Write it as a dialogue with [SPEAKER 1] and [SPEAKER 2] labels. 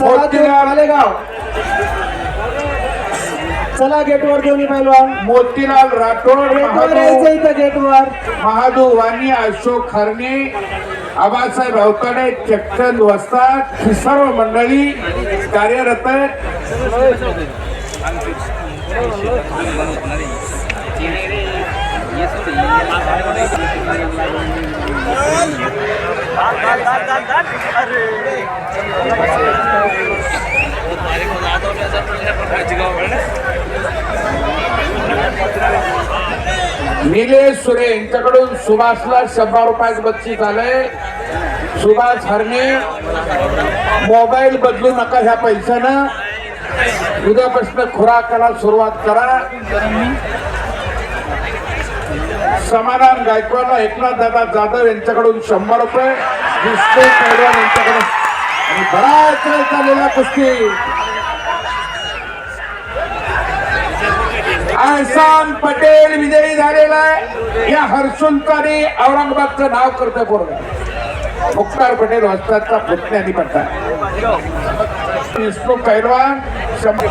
[SPEAKER 1] मोतीलाल
[SPEAKER 2] मालेगाव चला गेटवर दोन्ही पैलवान.
[SPEAKER 1] मोतीलाल राठोड
[SPEAKER 2] गेटवर
[SPEAKER 1] महादेव
[SPEAKER 2] यायचं इथं गेटवर.
[SPEAKER 1] महादू वाणी अशोक खरणे आबासाहेब अवताडे चक्कन वस्ताद ही सर्व मंडळी कार्यरत आहेत. निलेश सुरे यांच्याकडून सुभाषला शंभर रुपयाचं बक्षीस आलंय. सुभाष हरणे मोबाईल बदलू नका ह्या पैशानं. उद्यापासून खुराकाला सुरुवात करा. समाधान गायकवाडला एकनाथ दादा जाधव यांच्याकडून शंभर रुपये. विष्णू पैलवान यांच्याकडून. आणि बराच वेळ चाललेला कुस्ती. प्रशांत पटेल विजयी झालेला आहे. या हर्षुंताने औरंगाबादचं नाव करतोय पोरगा. मुख्तार पटेल हस्ताचा पुतण्यानी पडता विष्णू कैलवान शंभर